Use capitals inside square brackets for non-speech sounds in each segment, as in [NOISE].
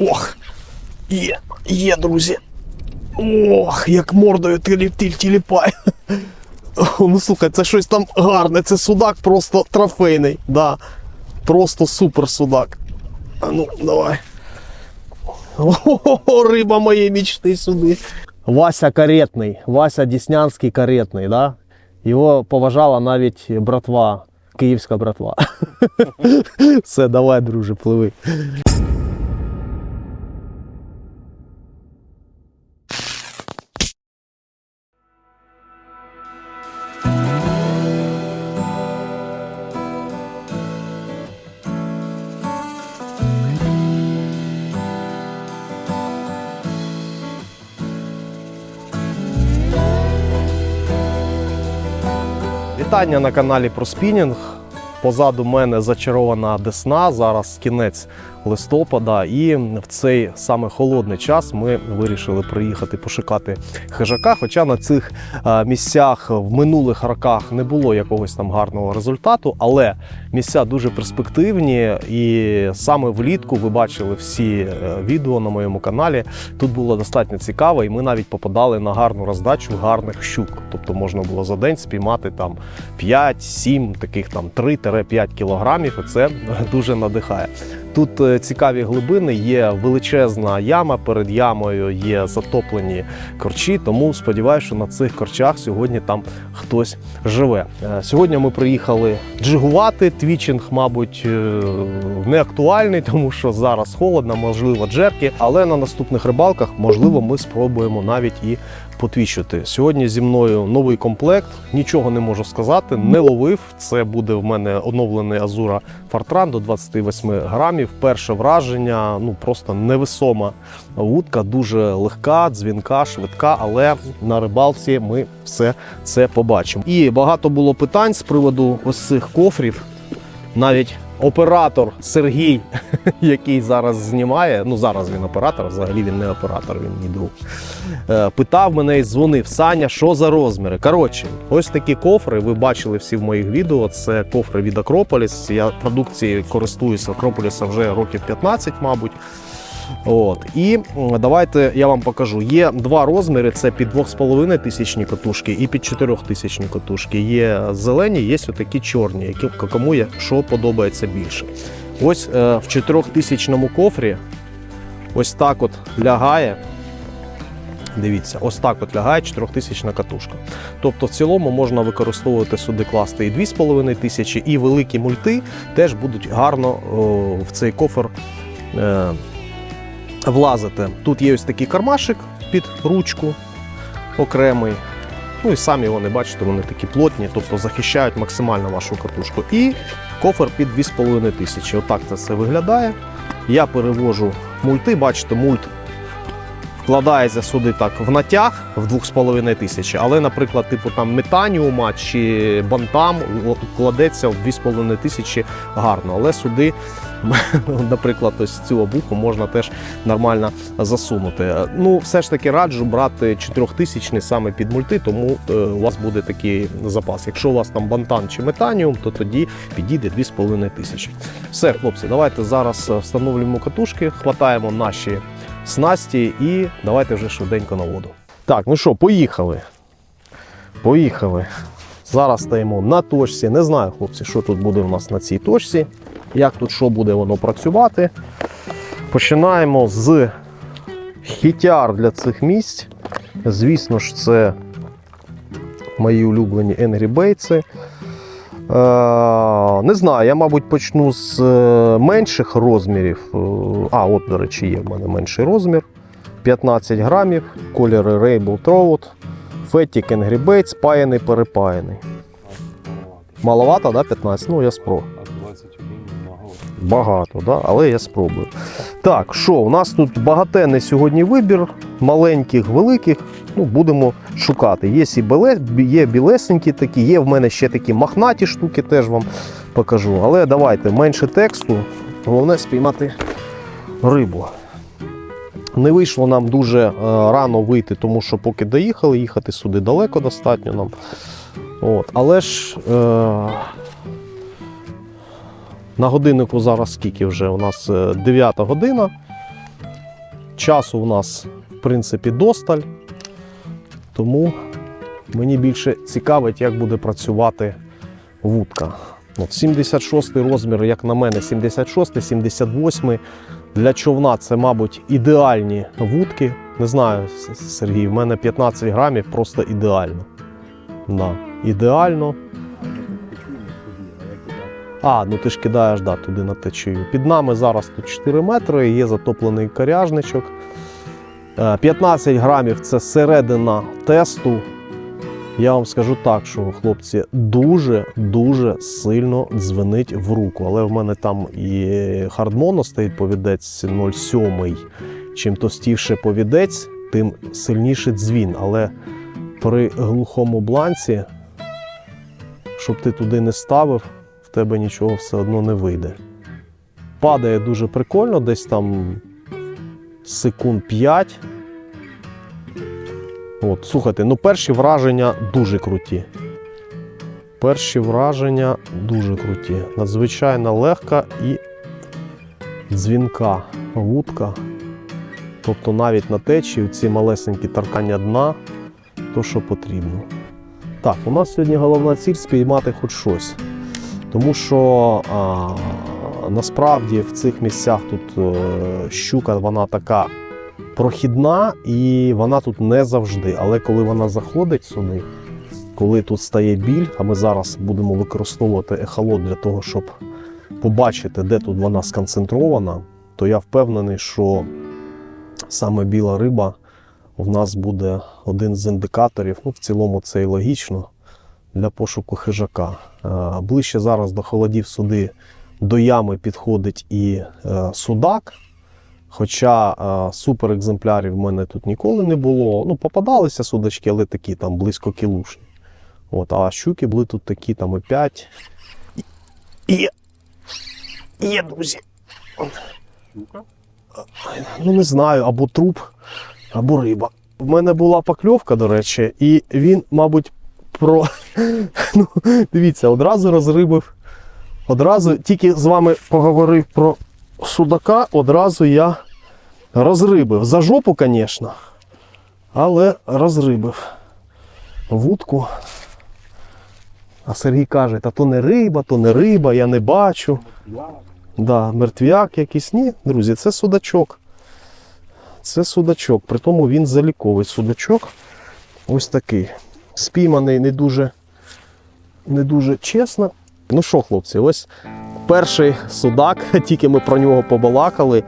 Ох! Є, є, друзі. Ох, як мордою тілі тіліпає. Ну слухай, це щось там гарне, це судак просто трофейний. Да. Просто супер судак. А ну, давай. О, риба моєї мічти сюди. Вася каретний, Вася Діснянський каретний, да? Його поважала навіть братва, київська братва. [LAUGHS] Все, давай, друже, пливи. Вітання на каналі про спінінг. Позаду мене зачарована Десна. Зараз кінець листопада, і в цей саме холодний час ми вирішили приїхати пошукати хижака. Хоча на цих е, місцях в минулих роках не було якогось там гарного результату, але місця дуже перспективні. І саме влітку ви бачили всі е, відео на моєму каналі. Тут було достатньо цікаво, і ми навіть попадали на гарну роздачу гарних щук. Тобто можна було за день спіймати там 5-7, таких там 3-5 кілограмів. І це [LAUGHS] дуже надихає. Тут е, цікаві глибини, є величезна яма. Перед ямою є затоплені корчі. Тому сподіваюся, що на цих корчах сьогодні там хтось живе. Е, Сьогодні ми приїхали джигувати. Твічинг, мабуть, е, не актуальний, тому що зараз холодно, можливо, джерки. Але на наступних рибалках, можливо, ми спробуємо навіть і потвічити. Сьогодні зі мною новий комплект. Нічого не можу сказати. Не ловив. Це буде в мене оновлений Азура Фартран до 28 грамів. Перше враження, ну просто невесома вудка, дуже легка, дзвінка, швидка, але на рибалці ми все це побачимо. І багато було питань з приводу ось цих кофрів. Навіть оператор Сергій, [LAUGHS] який зараз знімає, ну зараз він оператор, взагалі він не оператор, він мій друг. е, Питав мене і дзвонив Саня, що за розміри. Коротше, ось такі кофри. Ви бачили всі в моїх відео. Це кофри від Акрополіс. Я продукцією користуюся Акрополіса вже років 15, мабуть. От. І давайте я вам покажу. Є два розміри: це під 2,5 тисячні катушки і під 4 тисячні катушки. Є зелені, є отакі чорні, які кому є, що подобається більше. Ось е, в 4 тисячному кофрі ось так от лягає. Дивіться, ось так от лягає 4000 катушка. Тобто в цілому можна використовувати сюди класти і 2,5 тисячі, і великі мульти теж будуть гарно о, в цей кофр е, влазити. Тут є ось такий кармашик під ручку окремий. Ну і самі вони бачите, вони такі плотні, тобто захищають максимально вашу катушку. І кофер під 2,5 тисячі. Отак це все виглядає. Я перевожу мульти, бачите, мульт вкладається сюди так в натяг в 2,5 тисячі, але, наприклад, типу там метаніума чи бантам кладеться в 2,5 тисячі гарно. Але сюди, [LAUGHS] наприклад, ось цю обуху можна теж нормально засунути. Ну, все ж таки раджу брати 4000 саме під мульти, тому е, у вас буде такий запас. Якщо у вас там бантан чи метаніум, то тоді підійде 2,5 тисячі. Все, хлопці, давайте зараз е, встановлюємо катушки, хватаємо наші снасті і давайте вже швиденько на воду. Так, ну що, поїхали. Поїхали. Зараз стаємо на точці. Не знаю, хлопці, що тут буде у нас на цій точці, як тут що буде воно працювати. Починаємо з хітяр для цих місць. Звісно ж, це мої улюблені Angry Baits. Е, не знаю, я, мабуть, почну з е, менших розмірів. Е, А, от, до речі, є в мене менший розмір. 15 грамів, кольори Rainbow Trout, Фетік Angry Baits, спаяний, перепаяний. Маловато, да, 15? Ну, я спробую. А 21 много. Багато, да? але я спробую. Так, що, у нас тут багатенний сьогодні вибір, маленьких, великих. Ну, будемо шукати. Є, і біле, є білесенькі такі, є в мене ще такі махнаті штуки, теж вам покажу. Але давайте менше тексту. Головне спіймати рибу. Не вийшло нам дуже е, рано вийти, тому що поки доїхали, їхати сюди далеко достатньо нам. От. Але ж е, на годиннику зараз скільки вже? У нас 9 година. Часу у нас, в принципі, досталь. Тому мені більше цікавить, як буде працювати вудка. От 76 розмір, як на мене, 76, 78. Для човна це, мабуть, ідеальні вудки. Не знаю, Сергій, в мене 15 грамів просто ідеально. Да, ідеально. А, ну ти ж кидаєш да, туди на течію. Під нами зараз тут 4 метри, є затоплений коряжничок. Е, 15 грамів це середина тесту. Я вам скажу так, що хлопці дуже-дуже сильно дзвенить в руку. Але в мене там і хардмоно стоїть повідець 0,7. Чим товстіше повідець, тим сильніший дзвін. Але при глухому бланці, щоб ти туди не ставив, тебе нічого все одно не вийде. Падає дуже прикольно, десь там секунд 5. От, слухайте, ну перші враження дуже круті. Перші враження дуже круті. Надзвичайно легка і дзвінка вудка. Тобто навіть на течії ці малесенькі таркання дна, то що потрібно. Так, у нас сьогодні головна ціль спіймати хоч щось. Тому що а, насправді в цих місцях тут е, щука вона така прохідна і вона тут не завжди. Але коли вона заходить сюди, коли тут стає біль, а ми зараз будемо використовувати ехолот для того, щоб побачити, де тут вона сконцентрована, то я впевнений, що саме біла риба в нас буде один з індикаторів. Ну, в цілому це і логічно для пошуку хижака. Е, Ближче зараз до холодів сюди до ями підходить і е, судак. Хоча е, суперекземплярів в мене тут ніколи не було. Ну, попадалися судачки, але такі там близько кілушні. От, а щуки були тут такі там і 5. І є, друзі. Ну, не знаю, або труп, або риба. В мене була покльовка, до речі, і він, мабуть, про. [LAUGHS] Ну, дивіться, одразу розрибив. Одразу тільки з вами поговорив про судака, одразу я розрибив. За жопу, звісно, але розрибив вудку. А Сергій каже, та то не риба, то не риба, я не бачу. Да, мертвяк якийсь. Ні, друзі, це судачок. Це судачок. Притому він заліковий судачок. Ось такий. Спійманий не дуже, не дуже чесно. Ну що, хлопці, ось перший судак, [LAUGHS] тільки ми про нього побалакали.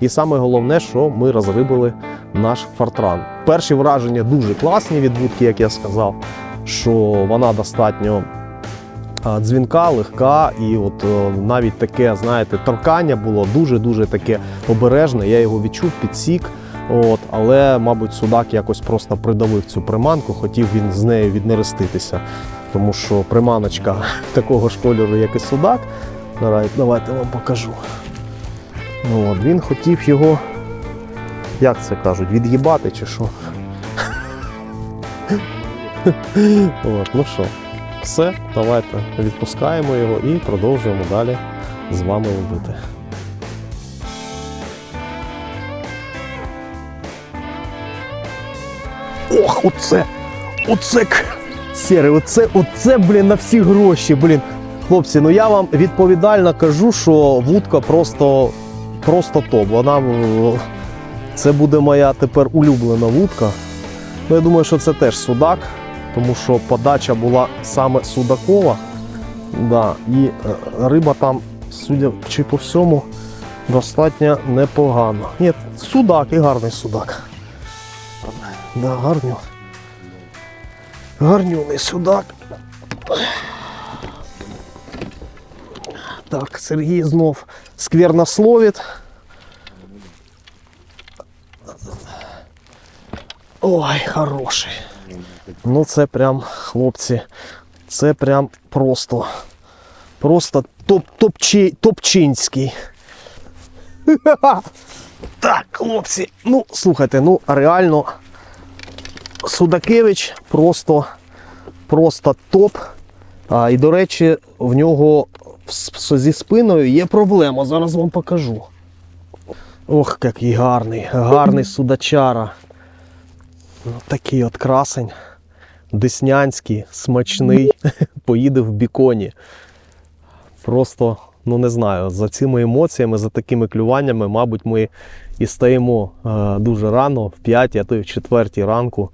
І саме головне, що ми розрибили наш фортран. Перші враження дуже класні від вудки, як я сказав, що вона достатньо дзвінка, легка, і от е, навіть таке, знаєте, торкання було дуже-дуже таке обережне. Я його відчув, підсік. От, але, мабуть, судак якось просто придавив цю приманку, хотів він з нею віднереститися. Тому що приманочка [LAUGHS] такого ж кольору, як і судак. Давай- Давайте вам покажу. Ну, от, він хотів його, як це кажуть, від'їбати чи що. [LAUGHS] От, ну що, все, давайте відпускаємо його і продовжуємо далі з вами ловити. Ох, оце! Оце Сєре, оце, оце, блін, на всі гроші, блін. Хлопці, ну я вам відповідально кажу, що вудка просто, просто топ. Вона е, це буде моя тепер улюблена вудка. Ну, я думаю, що це теж судак, тому що подача була саме судакова. Да, і е, риба там, судячи по всьому, достатньо непогана. Ні, судак і гарний судак. Да, гарню. Гарнюний судак. Так, Сергій знов сквернословить. Ой, хороший. Ну це прям, хлопці, це прям просто. Просто топ топчи, топчинський. [LAUGHS] Так, хлопці, ну слухайте, ну реально Судакевич просто, просто топ. А, і, до речі, в нього зі спиною є проблема. Зараз вам покажу. Ох, який гарний, гарний судачара. Ну, такий от красень. Деснянський, смачний, [LAUGHS] поїде в біконі. Просто, ну не знаю, за цими емоціями, за такими клюваннями, мабуть, ми і стаємо е, дуже рано, в 5, а то й в 4 ранку.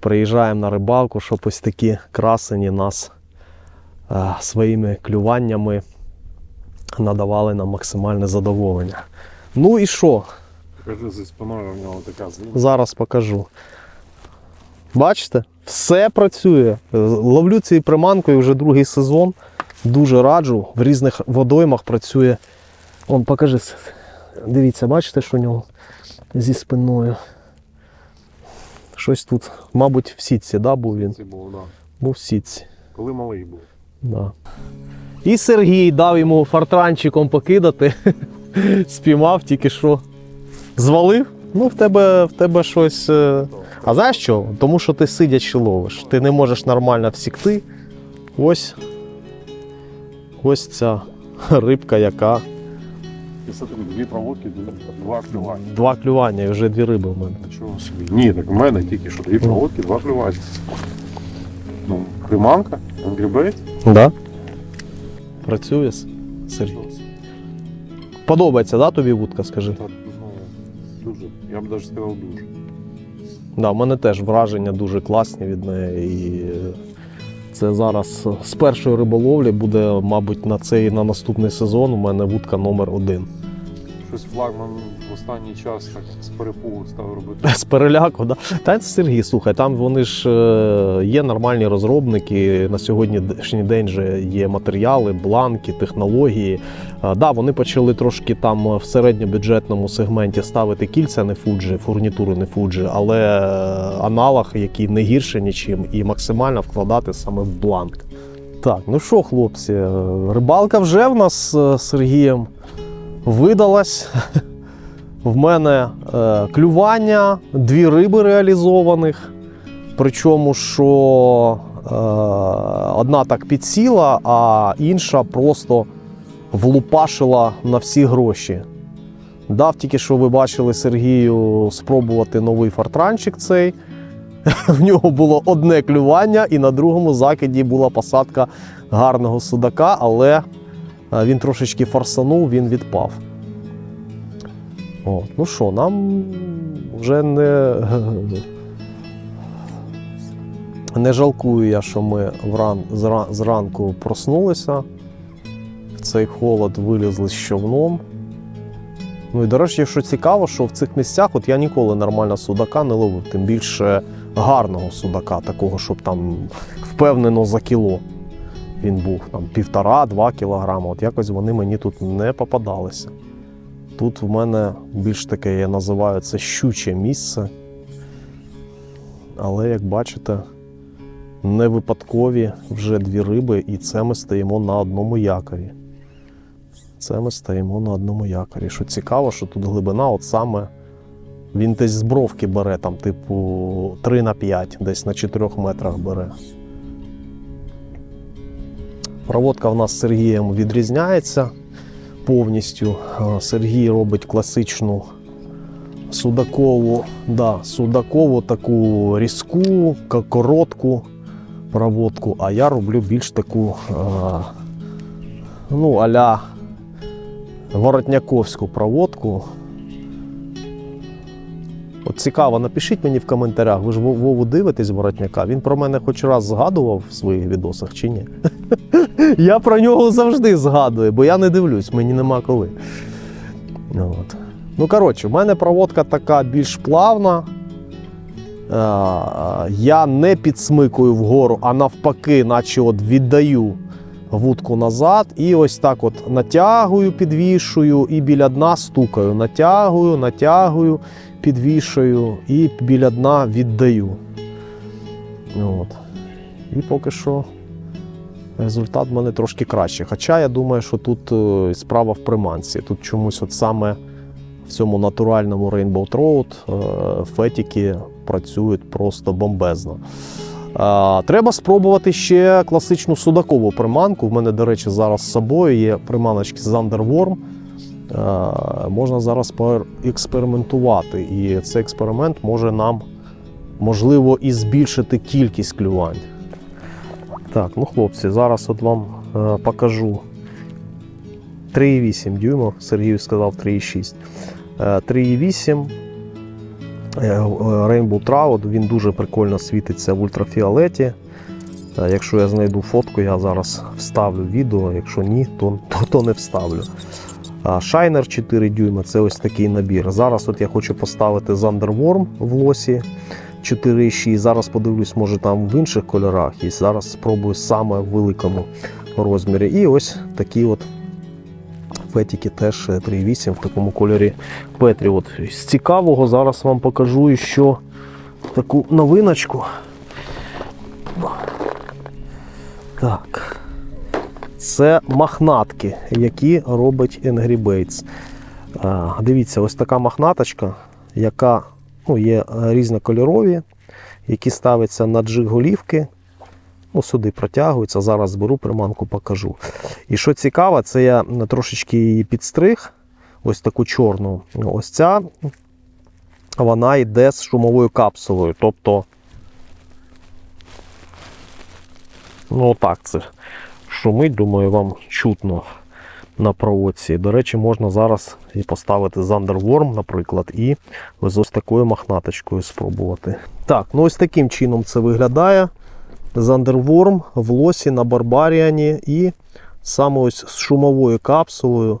Приїжджаємо на рибалку, щоб ось такі красені нас е, своїми клюваннями надавали нам максимальне задоволення. Ну і що? Покажи за спиною у нього така злива. Зараз покажу. Бачите, все працює. Ловлю цією приманкою вже другий сезон. Дуже раджу. В різних водоймах працює. Вон, покажи. Дивіться, бачите, що у нього зі спиною. Щось тут, мабуть, в сітці, да, був він? Це було, да. Був в сітці. Коли малий був. Да. І Сергій дав йому фартранчиком покидати. [LAUGHS] Спіймав тільки що. Звалив. Ну, в тебе, в тебе щось. е, А знаєш що? Тому що ти сидячи ловиш. Ти не можеш нормально всікти. Ось. Ось ця рибка, яка. Це дві проводки, два клювання. Два клювання і вже дві риби в мене. Нічого собі. Ні, так у мене тільки що дві проводки, два клювання. Ну, приманка, ангрібейт. Да? Працює Сергій. Подобається, да, тобі вудка, скажи? Та, ну, дуже, я б навіть сказав дуже. Да, в мене теж враження дуже класні від неї. І це зараз з першої риболовлі буде, мабуть, на цей на наступний сезон у мене вудка номер один. Щось флагман в останній час так з перепугу став робити. З переляку, да? Та це Сергій, слухай, там вони ж е, є нормальні розробники. На сьогоднішній день же є матеріали, бланки, технології. Е, Да, вони почали трошки там в середньобюджетному сегменті ставити кільця не фуджі, фурнітури не фуджі, але е, аналог, який не гірше нічим, і максимально вкладати саме в бланк. Так, ну що, хлопці, рибалка вже в нас з Сергієм видалась. В мене е, клювання, дві риби реалізованих. Причому, що е, одна так підсіла, а інша просто влупашила на всі гроші. Дав тільки що ви бачили Сергію спробувати новий фартранчик цей. [LAUGHS] В нього було одне клювання, і на другому закиді була посадка гарного судака, але він трошечки форсанув, він відпав. От. Ну що, нам вже не, [LAUGHS] не жалкую я, що ми вран, зра, зранку проснулися. В цей холод вилізли з човном. Ну і до речі, що цікаво, що в цих місцях от я ніколи нормально судака не ловив, тим більше гарного судака, такого, щоб там впевнено за кіло. Він був там півтора-два кілограми. От якось вони мені тут не попадалися. Тут в мене більш таке, я називаю це щуче місце. Але, як бачите, не випадкові вже дві риби, і це ми стоїмо на одному якорі. Це ми стоїмо на одному якорі. Що цікаво, що тут глибина, от саме він десь з бровки бере, там, типу, 3 на 5, десь на 4 метрах бере. Проводка в нас з Сергієм відрізняється повністю. Е, Сергій робить класичну судакову, да, судакову таку різку, коротку проводку, а я роблю більш таку е, ну, аля воротняковську проводку. От цікаво, напишіть мені в коментарях, ви ж Вову дивитесь воротняка. Він про мене хоч раз згадував в своїх відосах чи ні? [LAUGHS] Я про нього завжди згадую, бо я не дивлюсь, мені нема коли. От. Ну, коротше, в мене проводка така більш плавна. Я не підсмикую вгору, а навпаки, наче от віддаю вудку назад. І ось так от натягую, підвішую і біля дна стукаю. Натягую, натягую, підвішую і біля дна віддаю. От. І поки що результат в мене трошки кращий. Хоча я думаю, що тут е, справа в приманці. Тут чомусь от саме в цьому натуральному Rainbow Trout е, фетіки працюють просто бомбезно. Треба спробувати ще класичну судакову приманку. В мене, до речі, зараз з собою є приманочки з Underworm. Можна зараз поекспериментувати. І цей експеримент може нам, можливо, і збільшити кількість клювань. Так, ну хлопці, зараз от вам е, покажу 3,8 дюйма. Сергій сказав 3,6. Е, 3,8 е, Rainbow Trout, він дуже прикольно світиться в ультрафіолеті. Е, Якщо я знайду фотку, я зараз вставлю відео. Якщо ні, то, то, то не вставлю. Шайнер 4 дюйма це ось такий набір. Зараз от я хочу поставити Thunderworm в лосі 4,6. Зараз подивлюсь, може там в інших кольорах. І зараз спробую саме в великому розмірі. І ось такі от фетіки теж 3,8 в такому кольорі Петріот. З цікавого зараз вам покажу ще таку новиночку. Так. Це махнатки, які робить Angry Baits. Дивіться, ось така махнаточка, яка ну, є різнокольорові, які ставляться на джиг голівки. Ну, сюди протягуються. Зараз зберу приманку, покажу. І що цікаво, це я трошечки її підстриг. Ось таку чорну. Ось ця вона йде з шумовою капсулою. Тобто, ну так це шумить, думаю, вам чутно на проводці. До речі, можна зараз і поставити Thunderworm, наприклад, і ось ось такою махнаточкою спробувати. Так, ну ось таким чином це виглядає. Thunderworm в лосі на Барбаріані і саме ось з шумовою капсулою.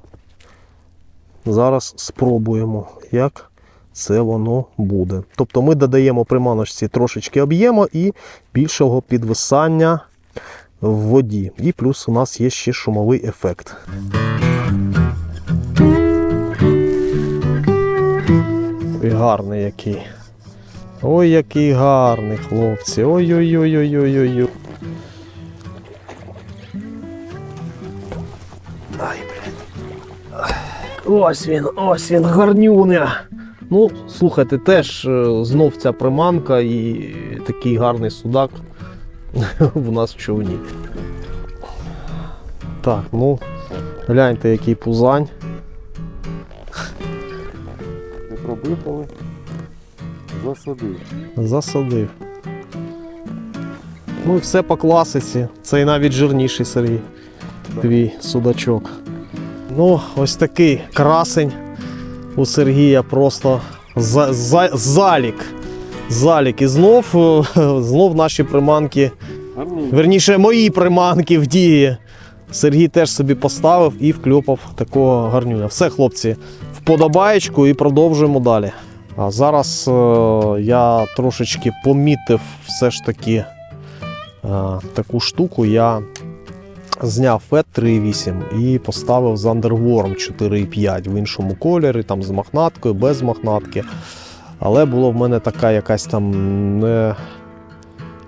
Зараз спробуємо, як це воно буде. Тобто ми додаємо приманочці трошечки об'єму і більшого підвисання в воді. І плюс у нас є ще шумовий ефект. І гарний який. Ой, який гарний, хлопці. Ой-ой-ой-ой-ой-ой. Ай, блін. Ось він, ось він, гарнюня. Ну, слухайте, теж е, знов ця приманка і такий гарний судак [LAUGHS] в нас в човні. Так, ну, гляньте, який пузань. Не пробив, але засадив. Засадив. Ну і все по класиці. Цей навіть жирніший Сергій. Твій судачок. Ну, ось такий красень у Сергія просто за, за, залік. Залік. І знов, е, знов наші приманки, верніше, мої приманки в дії. Сергій теж собі поставив і вкльопав такого гарнюня. Все, хлопці, вподобаєчку і продовжуємо далі. А зараз е, я трошечки помітив все ж таки е, таку штуку. Я зняв FET 3.8 і поставив Thunderworm 4.5 в іншому кольорі, там з махнаткою, без махнатки. Але було в мене така якась там не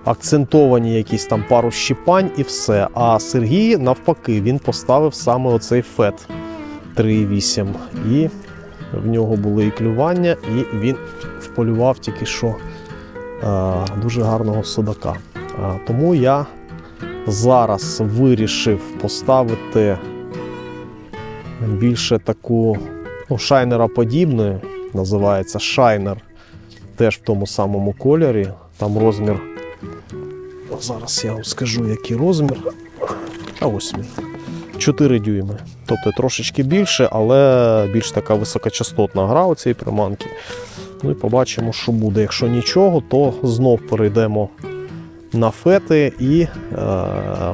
акцентовані якісь там пару щіпань і все. А Сергій, навпаки, він поставив саме оцей FET 3.8. І в нього були і клювання, і він вполював тільки що е, дуже гарного судака. Е, тому я зараз вирішив поставити більше таку ну, шайнера подібної, називається шайнер. Теж в тому самому кольорі. Там розмір. Зараз я вам скажу, який розмір. А ось він. 4 дюйми. Тобто трошечки більше, але більш така високочастотна гра у цієї приманки. Ну і побачимо, що буде. Якщо нічого, то знов перейдемо на фети і е,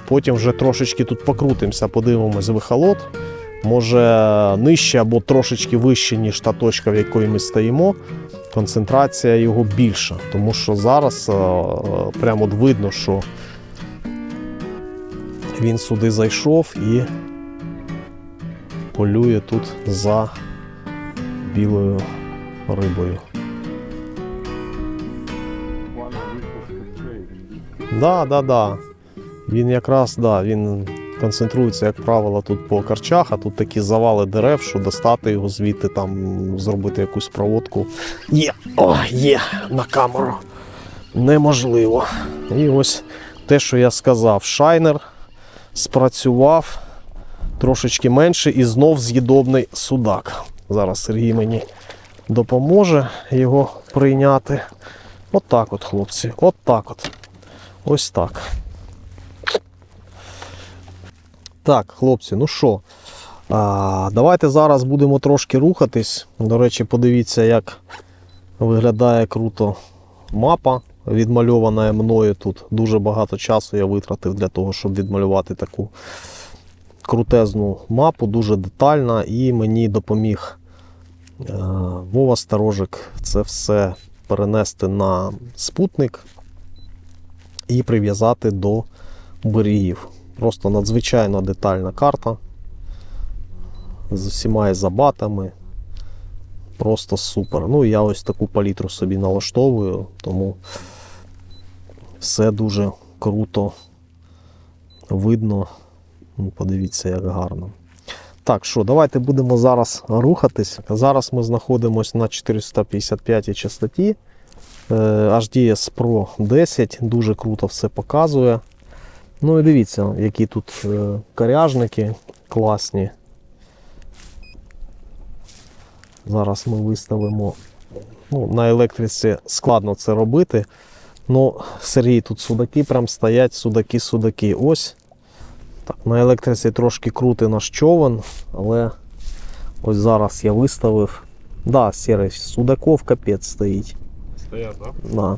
потім вже трошечки тут покрутимося, подивимось вихолот. Може нижче або трошечки вище, ніж та точка, в якої ми стоїмо. Концентрація його більша, тому що зараз е, прямо от видно, що він сюди зайшов і полює тут за білою рибою. Да, да, да. Він якраз да, він концентрується, як правило, тут по карчах, а тут такі завали дерев, що достати його звідти, там зробити якусь проводку. Є, о, є на камеру. Неможливо. І ось те, що я сказав, шайнер спрацював. трошечки менше і знов з'їдобний судак. Зараз Сергій мені допоможе його прийняти. От так от, хлопці. От так от. Ось так. Так, хлопці, ну що, давайте зараз будемо трошки рухатись. До речі, подивіться, як виглядає круто мапа, відмальована мною тут. Дуже багато часу я витратив для того, щоб відмалювати таку крутезну мапу, дуже детальна, і мені допоміг е, Вова Старожик це все перенести на спутник і прив'язати до берегів. Просто надзвичайно детальна карта з усіма забатами. Просто супер. Ну, я ось таку палітру собі налаштовую, тому все дуже круто видно. Ну, Подивіться, як гарно. Так, що, давайте будемо зараз рухатись. Зараз ми знаходимося на 455 частоті. Е, HDS Pro 10, дуже круто все показує. Ну і дивіться, які тут е, коряжники класні. Зараз ми виставимо. Ну, на електриці складно це робити. Ну, Сергій, тут судаки прям стоять, судаки, судаки. Ось. Так, на електриці трошки крутий наш човен, але ось зараз я виставив. Да, серий, судаков капець стоїть. Стоять, так? Да.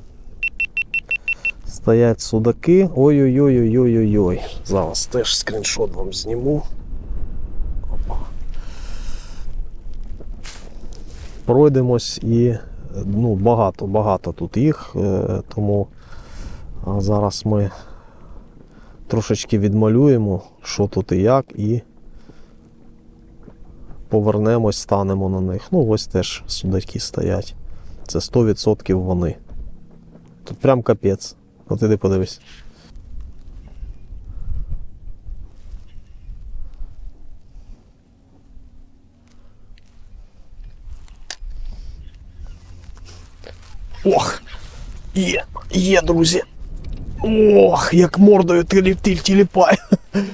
Стоять судаки. Ой-ой-ой-ой-ой-ой. Зараз теж скріншот вам зніму. Пройдемось і ну, багато, багато тут їх, е, тому зараз ми трошечки відмалюємо, що тут і як, і повернемось, станемо на них. Ну, ось теж судаки стоять. Це 100% вони. Тут прям капець. От іди подивись. Ох! Є, є, друзі. Ох, як мордою тілі тіліпає. [LAUGHS]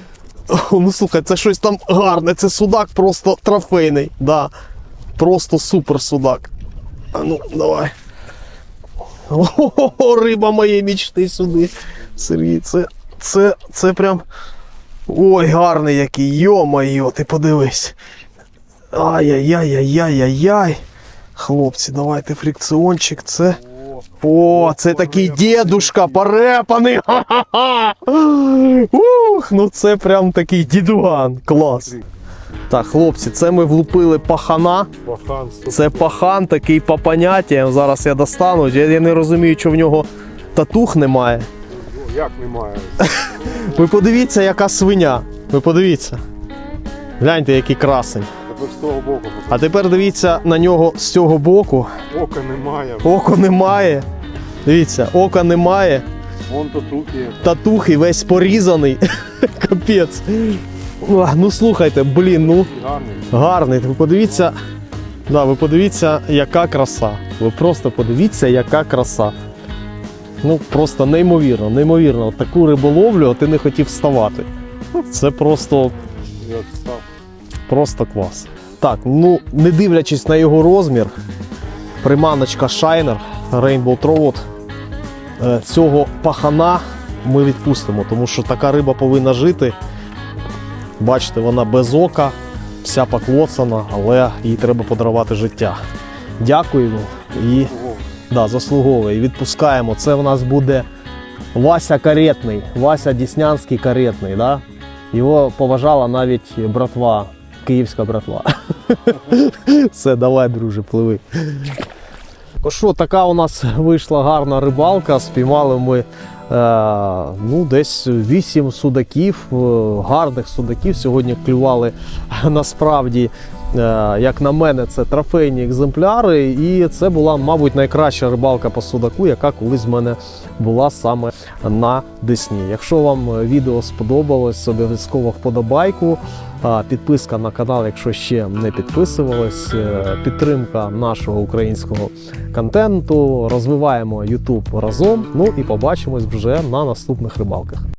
Ну слухай, це щось там гарне, це судак просто трофейний. Да. Просто супер судак. А ну, давай. О, риба моєї мічти сюди. Сергій, це, це, це прям. Ой, гарний який, йо-моє, ти подивись. Ай-яй-яй-яй-яй-яй. Хлопці, давайте фрикціончик. Це. О, це такий дідушка порепаний. Ух, ну це прям такий дідуган. Клас. Так, хлопці, це ми влупили пахана. Бахан, Це пахан такий по поняттям. Зараз я достану. Я, я не розумію, що в нього татух немає. Як немає? Ви подивіться, яка свиня. Ви подивіться. Гляньте, який красень. Тепер з того боку. А тепер дивіться на нього з цього боку. Ока немає. Око немає. Дивіться, ока немає. Вон татухи. Татух і весь порізаний. [LAUGHS] Капець. Ну слухайте, блін, ну Гарний. гарний. Ви подивіться. Да, ви подивіться, яка краса. Ви просто подивіться, яка краса. Ну, просто неймовірно, неймовірно. Таку риболовлю, а ти не хотів вставати. Це просто, просто клас. Так, ну не дивлячись на його розмір, приманочка Shiner Rainbow Trout, е, цього пахана ми відпустимо, тому що така риба повинна жити. Бачите, вона без ока, вся поклоцана, але їй треба подарувати життя. Дякуємо і да, заслуговує. І відпускаємо. Це в нас буде Вася Каретний, Вася Діснянський Каретний. Да? Його поважала навіть братва, київська братва. [LAUGHS] Все, давай, друже, пливи. Ну що, така у нас вийшла гарна рибалка. Спіймали ми ну, десь 8 судаків, е, гарних судаків. Сьогодні клювали [LAUGHS] насправді, е, як на мене, це трофейні екземпляри. І це була, мабуть, найкраща рибалка по судаку, яка колись в мене була саме на Десні. Якщо вам відео сподобалось, обов'язково вподобайку. Підписка на канал, якщо ще не підписувались, е, підтримка нашого українського контенту. Розвиваємо YouTube разом. Ну і побачимось вже на наступних рибалках.